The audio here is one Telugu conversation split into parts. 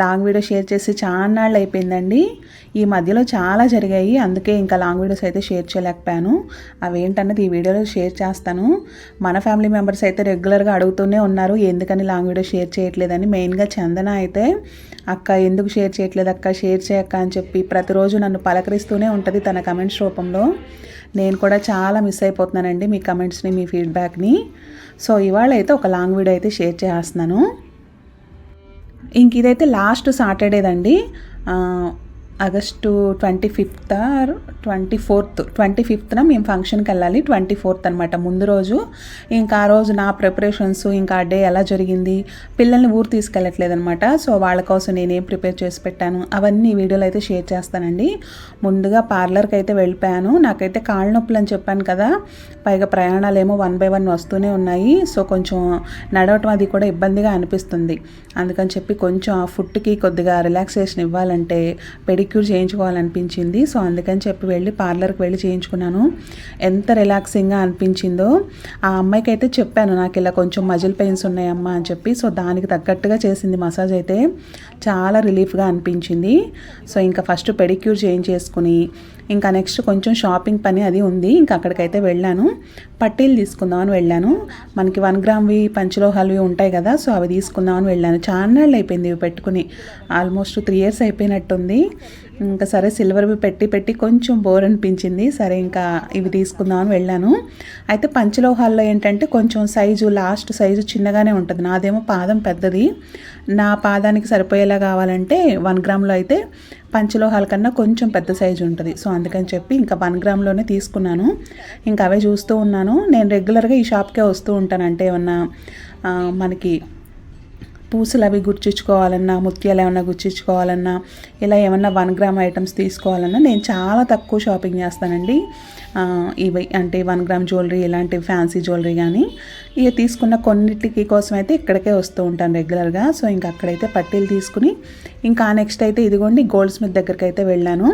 లాంగ్ వీడియో షేర్ చేసి చాలా నాళ్ళు అయిపోయిందండి. ఈ మధ్యలో చాలా జరిగాయి. అందుకే ఇంకా లాంగ్ వీడియోస్ అయితే షేర్ చేయలేకపోయాను. అవేంటన్నది ఈ వీడియోలో షేర్ చేస్తాను. మన ఫ్యామిలీ మెంబర్స్ అయితే రెగ్యులర్గా అడుగుతూనే ఉన్నారు. ఎందుకని లాంగ్ వీడియో షేర్ చేయట్లేదని? మెయిన్గా చందన అయితే అక్క ఎందుకు షేర్ చేయట్లేదు అక్క? షేర్ చేయక్క అని చెప్పి ప్రతిరోజు నన్ను పలకరిస్తూనే ఉంటుంది తన కమెంట్స్ రూపంలో. నేను కూడా చాలా మిస్ అయిపోతున్నానండి మీ కమెంట్స్ని మీ ఫీడ్బ్యాక్ని. సో ఇవాళ అయితే ఒక లాంగ్ వీడియో అయితే షేర్ చేస్తున్నాను. ఇంక ఇదైతే last సాటర్డేదండి. August twenty fifth twenty fourth. Twenty ఫిఫ్త్న మేము ఫంక్షన్కి వెళ్ళాలి. ట్వంటీ ఫోర్త్ అనమాట ముందు రోజు ఇంకా ఆ రోజు నా ప్రిపరేషన్స్ ఇంకా ఆ డే ఎలా జరిగింది పిల్లల్ని ఊరు తీసుకెళ్ళట్లేదు అనమాట సో వాళ్ళ కోసం నేనేం ప్రిపేర్ చేసి పెట్టాను. అవన్నీ వీడియోలు అయితే షేర్ చేస్తానండి. ముందుగా పార్లర్కి అయితే వెళ్ళిపోయాను. నాకైతే కాళ్ళ నొప్పులు అని చెప్పాను కదా పైగా ప్రయాణాలు ఏమో వన్ బై వన్ వస్తూనే ఉన్నాయి. సో కొంచెం నడవటం అది కూడా ఇబ్బందిగా అనిపిస్తుంది. అందుకని చెప్పి కొంచెం ఆ ఫుడ్కి కొద్దిగా రిలాక్సేషన్ ఇవ్వాలంటే పెడి పెడిక్యూర్ చేయించుకోవాలనిపించింది. సో అందుకని చెప్పి వెళ్ళి పార్లర్కి వెళ్ళి చేయించుకున్నాను. ఎంత రిలాక్సింగ్గా అనిపించిందో. ఆ అమ్మాయికి అయితే చెప్పాను నాకు ఇలా కొంచెం మజిల్ పెయిన్స్ ఉన్నాయమ్మా అని చెప్పి. సో దానికి తగ్గట్టుగా చేసింది మసాజ్ అయితే. చాలా రిలీఫ్గా అనిపించింది. సో ఇంకా ఫస్ట్ పెడిక్యూర్ చేయించేసుకుని ఇంకా నెక్స్ట్ కొంచెం షాపింగ్ పని అది ఉంది. ఇంకా అక్కడికైతే వెళ్ళాను. పట్టీలు తీసుకుందామని వెళ్ళాను. మనకి వన్ గ్రామ్వి పంచలోహాలువి ఉంటాయి కదా సో అవి తీసుకుందామని వెళ్ళాను. చాలా అయిపోయింది ఇవి పెట్టుకుని. ఆల్మోస్ట్ త్రీ ఇయర్స్ అయిపోయినట్టుంది. ఇంకా సరే సిల్వర్వి పెట్టి పెట్టి కొంచెం బోర్ అనిపించింది. సరే ఇంకా ఇవి తీసుకుందామని వెళ్ళాను. అయితే పంచలోహాల్లో ఏంటంటే కొంచెం సైజు లాస్ట్ సైజు చిన్నగానే ఉంటుంది. నాదేమో పాదం పెద్దది. నా పాదానికి సరిపోయేలా కావాలంటే వన్ గ్రామ్లో అయితే పంచలోహాల కన్నా కొంచెం పెద్ద సైజు ఉంటుంది. సో అందుకని చెప్పి ఇంకా వన్ గ్రామ్లోనే తీసుకున్నాను. ఇంకా అవే చూస్తూ ఉన్నాను. నేను రెగ్యులర్గా ఈ షాప్కే వస్తూ ఉంటాను. అంటే ఏమన్నా మనకి పూసలు అవి గుర్చించుకోవాలన్నా ముత్యాలు ఏమన్నా గుర్చించుకోవాలన్నా ఇలా ఏమన్నా వన్ గ్రామ్ ఐటమ్స్ తీసుకోవాలన్నా నేను చాలా తక్కువ షాపింగ్ చేస్తానండి. ఇవి అంటే వన్ గ్రామ్ జ్యువెలరీ ఇలాంటి ఫ్యాన్సీ జ్యువెలరీ కానీ ఇక తీసుకున్న కొన్నిటికి కోసం అయితే ఇక్కడికే వస్తూ ఉంటాను రెగ్యులర్గా. సో ఇంకా అక్కడైతే పట్టీలు తీసుకుని ఇంకా నెక్స్ట్ అయితే ఇదిగోండి గోల్డ్ స్మిత్ దగ్గరికి అయితే వెళ్ళాను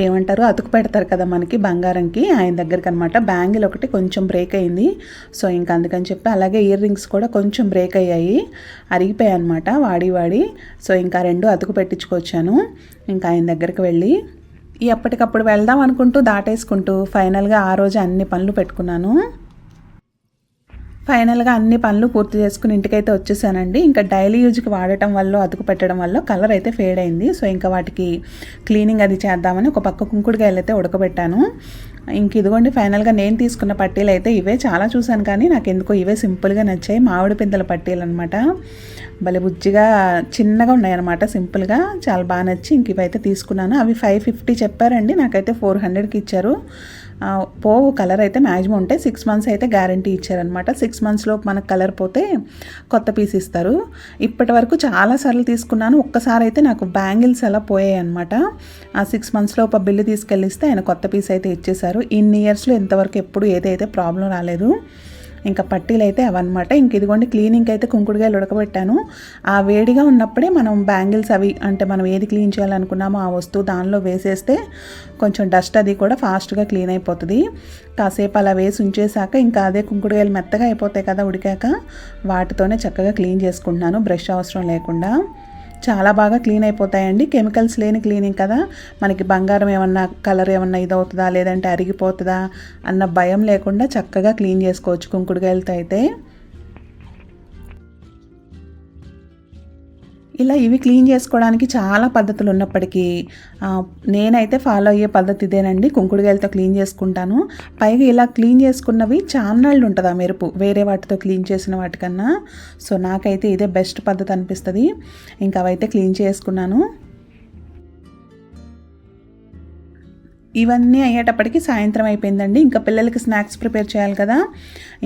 ఏమంటారు? అతుకు పెడతారు కదా మనకి బంగారంకి ఆయన దగ్గరికి అనమాట బ్యాంగిల్ ఒకటి కొంచెం బ్రేక్ అయింది. సో ఇంకా అందుకని చెప్పి అలాగే ఇయర్ రింగ్స్ కూడా కొంచెం బ్రేక్ అయ్యాయి. అరిగిపోయాయి అనమాట వాడి వాడి. సో ఇంకా రెండు అతుకు పెట్టించుకొచ్చాను. ఇంకా ఆయన దగ్గరికి వెళ్ళి ఎప్పటికప్పుడు వెళ్దాం అనుకుంటూ దాటేసుకుంటూ ఫైనల్గా ఆ రోజు అన్ని పనులు పెట్టుకున్నాను. ఫైనల్గా అన్ని పనులు పూర్తి చేసుకుని ఇంటికైతే వచ్చేసానండి. ఇంకా డైలీ యూజ్కి వాడటం వల్ల అతుకు పెట్టడం వల్ల కలర్ అయితే ఫేడ్ అయింది. సో ఇంకా వాటికి క్లీనింగ్ అది చేద్దామని ఒక పక్క కుంకుడుకాయలు అయితే ఉడకబెట్టాను. ఇంక ఇదిగోండి ఫైనల్గా నేను తీసుకున్న పట్టీలు అయితే ఇవే. చాలా చూశాను కానీ నాకు ఎందుకో ఇవే సింపుల్గా నచ్చాయి. మామిడి పిందల పట్టీలు అనమాట భలే బుజ్జిగా చిన్నగా ఉన్నాయన్నమాట సింపుల్గా. చాలా బాగా నచ్చి ఇంక ఇవైతే తీసుకున్నాను. అవి ఫైవ్ ఫిఫ్టీ చెప్పారండి. నాకైతే ఫోర్ హండ్రెడ్కి ఇచ్చారు. పోవు కలర్ అయితే మ్యాక్సిమం ఉంటే సిక్స్ మంత్స్ అయితే గ్యారంటీ ఇచ్చారనమాట సిక్స్ మంత్స్లో మనకు కలర్ పోతే కొత్త పీస్ ఇస్తారు. ఇప్పటి వరకు చాలాసార్లు తీసుకున్నాను. ఒక్కసారి అయితే నాకు బ్యాంగిల్స్ అలా పోయాయి అనమాట ఆ సిక్స్ మంత్స్లో ఒక బిల్లు తీసుకెళ్ళిస్తే ఆయన కొత్త పీస్ అయితే ఇచ్చేశారు. ఇన్ని ఇయర్స్లో ఇంతవరకు ఎప్పుడు ఏదైతే ప్రాబ్లం రాలేదు. ఇంకా పట్టీలు అయితే అవన్నమాట. ఇంక ఇదిగోండి క్లీనింగ్ అయితే కుంకుడుగాయలు ఉడకబెట్టాను. ఆ వేడిగా ఉన్నప్పుడే మనం బ్యాంగిల్స్ అవి అంటే మనం ఏది క్లీన్ చేయాలనుకున్నామో ఆ వస్తువు దానిలో వేసేస్తే కొంచెం డస్ట్ అది కూడా ఫాస్ట్గా క్లీన్ అయిపోతుంది. కాసేపు అలా వేసి ఉంచేసాక ఇంకా అదే కుంకుడుగాయలు మెత్తగా అయిపోతాయి కదా ఉడికాక వాటితోనే చక్కగా క్లీన్ చేసుకుంటున్నాను బ్రష్ అవసరం లేకుండా. చాలా బాగా క్లీన్ అయిపోతాయండి. కెమికల్స్ లేని క్లీనింగ్ కదా. మనకి బంగారం ఏమన్నా కలర్ ఏమన్నా ఇదవుతుందా? లేదంటే అరిగిపోతుందా? అన్న భయం లేకుండా చక్కగా క్లీన్ చేసుకోవచ్చు కుంకుడుకాయలతో అయితే. ఇలా ఇవి క్లీన్ చేసుకోవడానికి చాలా పద్ధతులు ఉన్నప్పటికీ నేనైతే ఫాలో అయ్యే పద్ధతి ఇదేనండి. కుంకుడుగాయలతో క్లీన్ చేసుకుంటాను. పైగా ఇలా క్లీన్ చేసుకున్నవి చాన్నాళ్ళు ఉంటుంది ఆ మెరుపు. వేరే వాటితో క్లీన్ చేసిన వాటికన్నా. సో నాకైతే ఇదే బెస్ట్ పద్ధతి అనిపిస్తుంది. ఇంకా అవైతే క్లీన్ చేసుకున్నాను. ఇవన్నీ అయ్యేటప్పటికి సాయంత్రం అయిపోయిందండి. ఇంకా పిల్లలకి స్నాక్స్ ప్రిపేర్ చేయాలి కదా.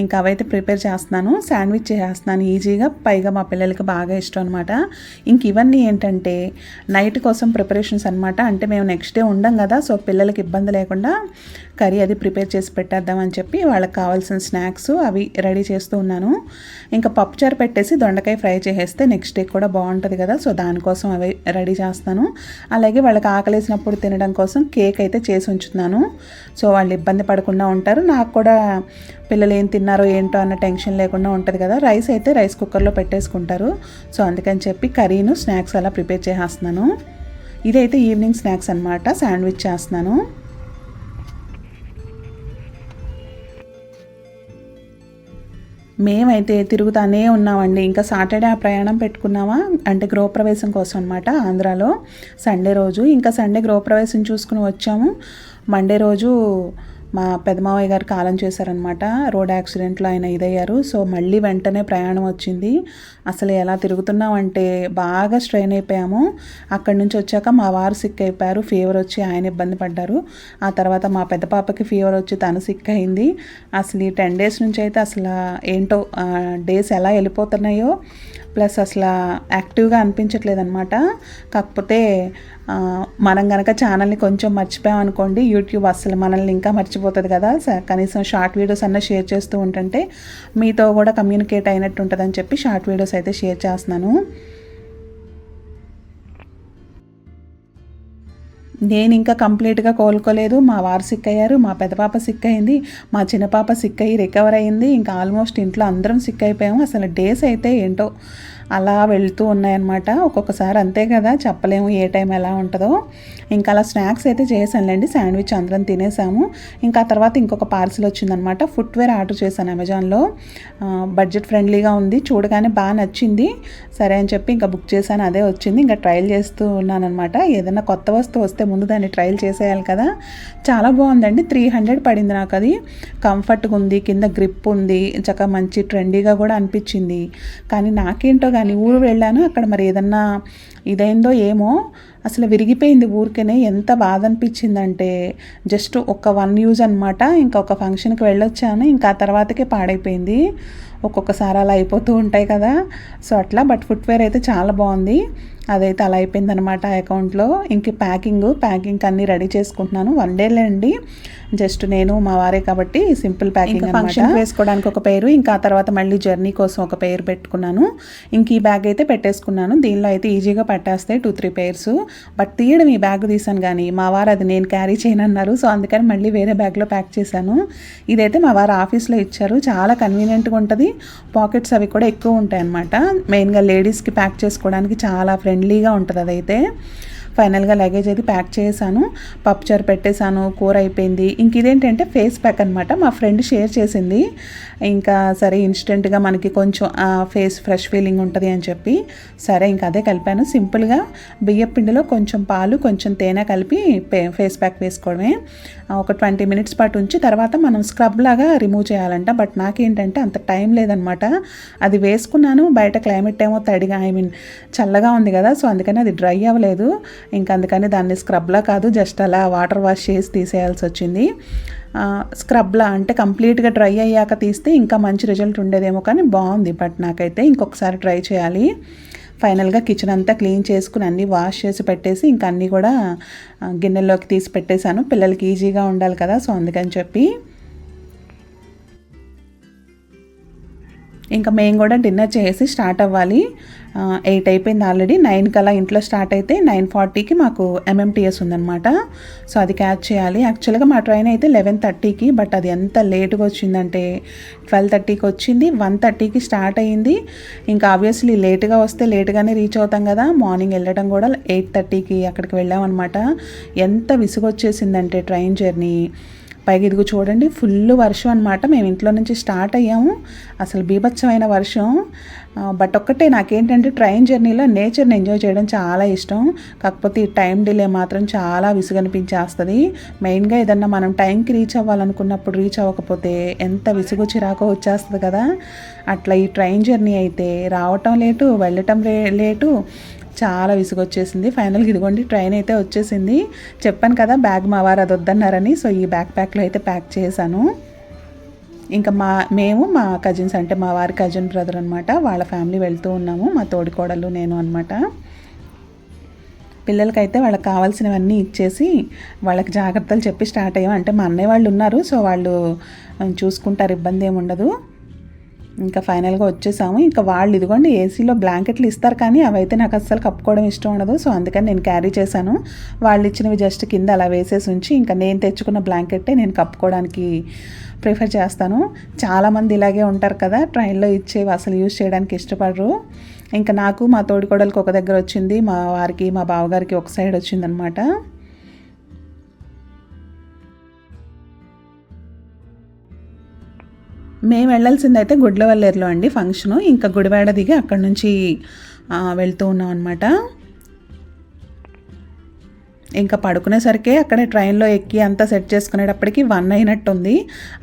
ఇంకా అవైతే ప్రిపేర్ చేస్తున్నాను. శాండ్విచ్ చేస్తున్నాను ఈజీగా. పైగా మా పిల్లలకి బాగా ఇష్టం అనమాట ఇంక ఇవన్నీ ఏంటంటే నైట్ కోసం ప్రిపరేషన్స్ అనమాట అంటే మేము నెక్స్ట్ డే ఉండం కదా సో పిల్లలకి ఇబ్బంది లేకుండా కర్రీ అది ప్రిపేర్ చేసి పెట్టేద్దామని చెప్పి వాళ్ళకి కావాల్సిన స్నాక్స్ అవి రెడీ చేస్తూ ఉన్నాను. ఇంకా పప్పుచారు పెట్టేసి దొండకాయ ఫ్రై చేసేస్తే నెక్స్ట్ డే కూడా బాగుంటుంది కదా. సో దానికోసం అవి రెడీ చేస్తాను అలాగే వాళ్ళకి ఆకలేసినప్పుడు తినడం కోసం కేక్ అయితే చేసి చేసి ఉంచుతున్నాను. సో వాళ్ళు ఇబ్బంది పడకుండా ఉంటారు. నాకు కూడా పిల్లలు ఏం తిన్నారో ఏంటో అన్న టెన్షన్ లేకుండా ఉంటుంది కదా. రైస్ అయితే రైస్ కుక్కర్లో పెట్టేసుకుంటారు. సో అందుకని చెప్పి కర్రీను స్నాక్స్ అలా ప్రిపేర్ చేసేస్తున్నాను. ఇదైతే ఈవినింగ్ స్నాక్స్ అనమాట శాండ్విచ్ చేస్తున్నాను. మేమైతే తిరుగుతానే ఉన్నామండి. ఇంకా సాటర్డే ఆ ప్రయాణం పెట్టుకున్నామా? అంటే గృహప్రవేశం కోసం అనమాట ఆంధ్రాలో. సండే రోజు. ఇంకా సండే గృహప్రవేశం చూసుకుని వచ్చాము. మండే రోజు మా పెదమావయ్య గారు కాలం చేశారనమాట. రోడ్ యాక్సిడెంట్లో ఆయన ఇదయ్యారు. సో మళ్ళీ వెంటనే ప్రయాణం వచ్చింది. అసలు ఎలా తిరుగుతున్నామంటే బాగా స్ట్రెయిన్ అయిపోయాము. అక్కడి నుంచి వచ్చాక మా వారు సిక్ అయిపోయారు. ఫీవర్ వచ్చి ఆయన ఇబ్బంది పడ్డారు. ఆ తర్వాత మా పెద్ద పాపకి ఫీవర్ వచ్చి తను సిక్ అయింది. అసలు ఈ టెన్ డేస్ నుంచి అయితే అసలు ఏంటో డేస్ ఎలా వెళ్ళిపోతున్నాయో ప్లస్ అసలు యాక్టివ్గా అనిపించట్లేదు అనమాట కాకపోతే మనం కనుక ఛానల్ని కొంచెం మర్చిపోయాం అనుకోండి యూట్యూబ్ అసలు మనల్ని ఇంకా మర్చిపోతుంది కదా కనీసం షార్ట్ వీడియోస్ అన్న షేర్ చేస్తూ ఉంటుంటే మీతో కూడా కమ్యూనికేట్ అయినట్టు ఉంటుందని చెప్పి షార్ట్ వీడియోస్ అయితే షేర్ చేస్తున్నాను. నేను ఇంకా కంప్లీట్గా కోలుకోలేదు. మా వారు సిక్ అయ్యారు మా పెద్ద పాప సిక్ అయింది మా చిన్న పాప సిక్ అయ్యి రికవర్ అయింది. ఇంకా ఆల్మోస్ట్ ఇంట్లో అందరం సిక్ అయిపోయాము అసలు డేస్ అయితే ఏంటో అలా వెళ్తూ ఉన్నాయన్నమాట. ఒక్కొక్కసారి అంతే కదా చెప్పలేము ఏ టైం ఎలా ఉంటుందో. ఇంకా అలా స్నాక్స్ అయితే చేశానులేండి శాండ్విచ్ అందరం తినేసాము. ఇంకా తర్వాత ఇంకొక పార్సిల్ వచ్చిందనమాట ఫుట్వేర్ ఆర్డర్ చేశాను అమెజాన్లో. బడ్జెట్ ఫ్రెండ్లీగా ఉంది చూడగానే బాగా నచ్చింది. సరే అని చెప్పి ఇంకా బుక్ చేశాను అదే వచ్చింది. ఇంకా ట్రయల్ చేస్తూ ఉన్నానమాట ఏదైనా కొత్త వస్తువు వస్తే ముందు దాన్ని ట్రయల్ చేసేయాలి కదా. చాలా బాగుందండి త్రీ హండ్రెడ్ పడింది నాకు అది. కంఫర్ట్గా ఉంది కింద గ్రిప్ ఉంది చక్కగా మంచి ట్రెండీగా కూడా అనిపించింది. కానీ నాకేంటో కానీ ఊరు వెళ్ళాను. అక్కడ మరి ఏదన్నా ఇదైందో ఏమో అసలు విరిగిపోయింది ఊరికేనే ఎంత బాధ అనిపించిందంటే జస్ట్ ఒక వన్ యూజ్ అనమాట ఇంకా ఒక ఫంక్షన్కి వెళ్ళొచ్చాను. ఇంకా ఆ తర్వాతకే పాడైపోయింది. ఒక్కొక్కసారి అలా అయిపోతూ ఉంటాయి కదా. సో అట్లా. బట్ ఫుట్వేర్ అయితే చాలా బాగుంది. అదైతే అలా అయిపోయిందనమాట అకౌంట్లో. ఇంక ప్యాకింగ్ ప్యాకింగ్ అన్నీ రెడీ చేసుకుంటున్నాను. వన్ డేలే అండి. జస్ట్ నేను మా వారే కాబట్టి సింపుల్ ప్యాకింగ్ ఫంక్షన్ వేసుకోవడానికి ఒక పేరు ఇంకా ఆ తర్వాత మళ్ళీ జర్నీ కోసం ఒక పేరు పెట్టుకున్నాను. ఇంక ఈ బ్యాగ్ అయితే పెట్టేసుకున్నాను. దీనిలో అయితే ఈజీగా పట్టేస్తాయి టూ త్రీ పేర్స్. బట్ తీయడం ఈ బ్యాగ్ తీసాను కానీ మా వారు అది నేను క్యారీ చేయనన్నారు. సో అందుకని మళ్ళీ వేరే బ్యాగ్లో ప్యాక్ చేశాను. ఇదైతే మా వారు ఆఫీస్లో ఇచ్చారు. చాలా కన్వీనియంట్గా ఉంటుంది. పాకెట్స్ అవి కూడా ఎక్కువ ఉంటాయి అన్నమాట మెయిన్గా లేడీస్కి ప్యాక్ చేసుకోవడానికి చాలా ఫ్రెండ్లీగా ఉంటుంది అదైతే. ఫైనల్గా లగేజ్ అయితే ప్యాక్ చేశాను. పప్పుచారు పెట్టేశాను కూర అయిపోయింది. ఇంక ఇదేంటంటే ఫేస్ ప్యాక్ అనమాట మా ఫ్రెండ్ షేర్ చేసింది. ఇంకా సరే ఇన్స్టెంట్గా మనకి కొంచెం ఫేస్ ఫ్రెష్ ఫీలింగ్ ఉంటుంది అని చెప్పి సరే ఇంకా అదే కలిపాను. సింపుల్గా బియ్య పిండిలో కొంచెం పాలు కొంచెం తేనె కలిపి ఫేస్ ప్యాక్ వేసుకోవడమే. ఒక ట్వంటీ మినిట్స్ పాటు ఉంచి తర్వాత మనం స్క్రబ్ లాగా రిమూవ్ చేయాలంట. బట్ నాకేంటంటే అంత టైం లేదనమాట అది వేసుకున్నాను. బయట క్లైమేట్ ఏమో తడిగా ఐ మీన్ చల్లగా ఉంది కదా సో అందుకని అది డ్రై అవ్వలేదు. ఇంకా అందుకని దాన్ని స్క్రబ్లా కాదు జస్ట్ అలా వాటర్ వాష్ చేసి తీసేయాల్సి వచ్చింది. స్క్రబ్లా అంటే కంప్లీట్గా డ్రై అయ్యాక తీస్తే ఇంకా మంచి రిజల్ట్ ఉండేదేమో కానీ బాగుంది బట్ నాకైతే ఇంకొకసారి ట్రై చేయాలి. ఫైనల్గా కిచెన్ అంతా క్లీన్ చేసుకుని అన్నీ వాష్ చేసి పెట్టేసి ఇంకా అన్నీ కూడా గిన్నెల్లోకి తీసి పెట్టేశాను. పిల్లలకి ఈజీగా ఉండాలి కదా సో అందుకని చెప్పి ఇంకా మేము కూడా డిన్నర్ చేసి స్టార్ట్ అవ్వాలి. ఎయిట్ అయిపోయింది ఆల్రెడీ. నైన్ అలా ఇంట్లో స్టార్ట్ అయితే నైన్ ఫార్టీకి మాకు ఎంఎంటీఎస్ ఉందన్నమాట. సో అది క్యాచ్ చేయాలి. యాక్చువల్గా మా ట్రైన్ అయితే లెవెన్ థర్టీకి బట్ అది ఎంత లేటుగా వచ్చిందంటే ట్వెల్వ్ థర్టీకి వచ్చింది. వన్ థర్టీకి స్టార్ట్ అయ్యింది ఇంకా ఆబ్వియస్లీ లేట్గా వస్తే లేట్గానే రీచ్ అవుతాం కదా. మార్నింగ్ వెళ్ళడం కూడా ఎయిట్ థర్టీకి అక్కడికి వెళ్ళామన్నమాట. ఎంత విసుగొచ్చేసిందంటే ట్రైన్ జర్నీ. పైగా ఇదిగో చూడండి ఫుల్ వర్షం అనమాట మేము ఇంట్లో నుంచి స్టార్ట్ అయ్యాము. అసలు బీభత్సమైన వర్షం. బట్ ఒక్కటే నాకేంటంటే ట్రైన్ జర్నీలో నేచర్ని ఎంజాయ్ చేయడం చాలా ఇష్టం. కాకపోతే ఈ టైం డిలే మాత్రం చాలా విసుగనిపించేస్తుంది. మెయిన్గా ఏదన్నా మనం టైంకి రీచ్ అవ్వాలనుకున్నప్పుడు రీచ్ అవ్వకపోతే ఎంత విసుగు చిరాకో వచ్చేస్తుంది కదా. అట్లా ఈ ట్రైన్ జర్నీ అయితే రావటం లేటు వెళ్ళటం లేటు చాలా విసుగొచ్చేసింది. ఫైనల్గా ఇదిగోండి ట్రైన్ అయితే వచ్చేసింది. చెప్పాను కదా బ్యాగ్ మా వారు అది వద్దన్నారని సో ఈ బ్యాక్ ప్యాక్లో అయితే ప్యాక్ చేశాను. ఇంకా మా మేము మా కజిన్స్ అంటే మా వారి కజిన్ బ్రదర్ అనమాట వాళ్ళ ఫ్యామిలీ వెళ్తూ ఉన్నాము మా తోడికోడలు నేను అనమాట పిల్లలకైతే వాళ్ళకి కావాల్సినవన్నీ ఇచ్చేసి వాళ్ళకి జాగ్రత్తలు చెప్పి స్టార్ట్ అయ్యాం అంటే మా అన్నయ్య వాళ్ళు ఉన్నారు సో వాళ్ళు చూసుకుంటారు ఇబ్బంది ఏమి ఉండదు ఇంకా ఫైనల్గా వచ్చేసాము. ఇంకా వాళ్ళు ఇదిగోండి ఏసీలో బ్లాంకెట్లు ఇస్తారు కానీ అవైతే నాకు అస్సలు కప్పుకోవడం ఇష్టం ఉండదు. సో అందుకని నేను క్యారీ చేశాను. వాళ్ళు ఇచ్చినవి జస్ట్ కింద అలా వేసేసి ఉంచి ఇంకా నేను తెచ్చుకున్న బ్లాంకెట్టే నేను కప్పుకోవడానికి ప్రిఫర్ చేస్తాను. చాలామంది ఇలాగే ఉంటారు కదా ట్రైన్లో ఇచ్చేవి అసలు యూజ్ చేయడానికి ఇష్టపడరు. ఇంకా నాకు మా తోడికోడలకు ఒక దగ్గర వచ్చింది. మా వారికి మా బావగారికి ఒక సైడ్ వచ్చిందనమాట. మేము వెళ్ళాల్సింది అయితే గుడ్లవల్లేరులో అండి ఫంక్షను. ఇంకా గుడివాడ దిగి అక్కడ నుంచి వెళ్తూ ఉన్నాం అనమాట ఇంకా పడుకునేసరికి అక్కడ ట్రైన్లో ఎక్కి అంతా సెట్ చేసుకునేటప్పటికి వన్ అయినట్టుంది.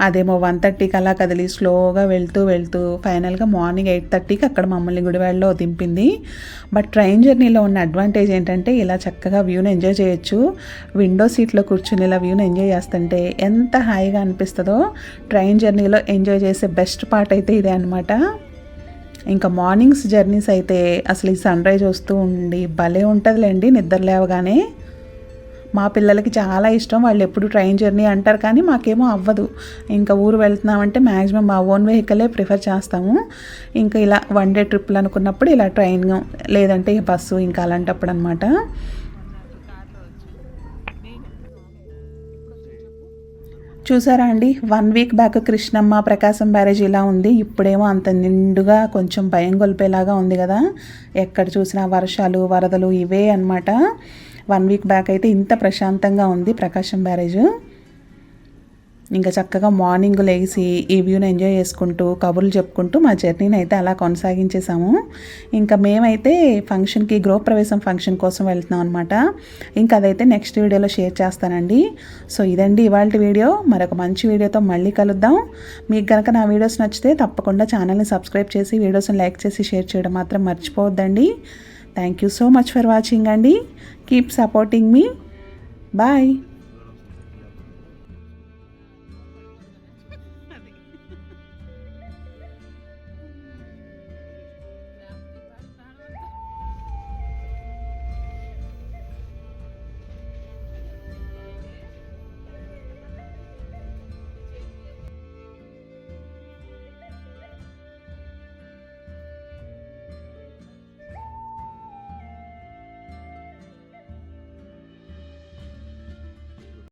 అదేమో వన్ థర్టీకి అలా కదిలి స్లోగా వెళ్తూ వెళ్తూ ఫైనల్గా మార్నింగ్ ఎయిట్ థర్టీకి అక్కడ మమ్మల్ని గుడివాడలో దింపింది. బట్ ట్రైన్ జర్నీలో ఉన్న అడ్వాంటేజ్ ఏంటంటే ఇలా చక్కగా వ్యూని ఎంజాయ్ చేయొచ్చు. విండో సీట్లో కూర్చుని ఇలా వ్యూని ఎంజాయ్ చేస్తుంటే ఎంత హాయిగా అనిపిస్తుందో. ట్రైన్ జర్నీలో ఎంజాయ్ చేసే బెస్ట్ పార్ట్ అయితే ఇదే అనమాట ఇంకా మార్నింగ్స్ జర్నీస్ అయితే అసలు ఈ సన్ రైజ్ వస్తూ ఉండి భలే ఉంటుందిలేండి నిద్ర లేవగానే. మా పిల్లలకి చాలా ఇష్టం వాళ్ళు ఎప్పుడు ట్రైన్ జర్నీ అంటారు కానీ మాకేమో అవ్వదు. ఇంకా ఊరు వెళ్తున్నామంటే మ్యాక్సిమం మా ఓన్ వెహికలే ప్రిఫర్ చేస్తాము. ఇంకా ఇలా వన్ డే ట్రిప్లు అనుకున్నప్పుడు ఇలా ట్రైన్ లేదంటే బస్సు ఇంకా అలాంటప్పుడు అనమాట చూసారా అండి? One week back Krishnamma Prakasam barrage ఇలా ఉంది. ఇప్పుడేమో అంత నిండుగా కొంచెం భయం గొలిపేలాగా ఉంది కదా. ఎక్కడ చూసినా వర్షాలు వరదలు ఇవే అన్నమాట. వన్ వీక్ బ్యాక్ అయితే ఇంత ప్రశాంతంగా ఉంది ప్రకాశం బ్యారేజ్. ఇంకా చక్కగా మార్నింగ్ లేచి ఈ వ్యూని ఎంజాయ్ చేసుకుంటూ కబుర్లు చెప్పుకుంటూ మా జర్నీని అయితే అలా కొనసాగించేసాము ఇంకా మేమైతే ఫంక్షన్కి గృహప్రవేశం ఫంక్షన్ కోసం వెళ్తున్నాం అనమాట ఇంకా అదైతే నెక్స్ట్ వీడియోలో షేర్ చేస్తానండి. సో ఇదండి ఇవాళ వీడియో. మరొక మంచి వీడియోతో మళ్ళీ కలుద్దాం. మీకు కనుక నా వీడియోస్ నచ్చితే తప్పకుండా ఛానల్ని సబ్స్క్రైబ్ చేసి వీడియోస్ని లైక్ చేసి షేర్ చేయడం మాత్రం మర్చిపోవద్దండి. Thank you so much for watching అండి. కీప్ సపోర్టింగ్ మీ. బాయ్.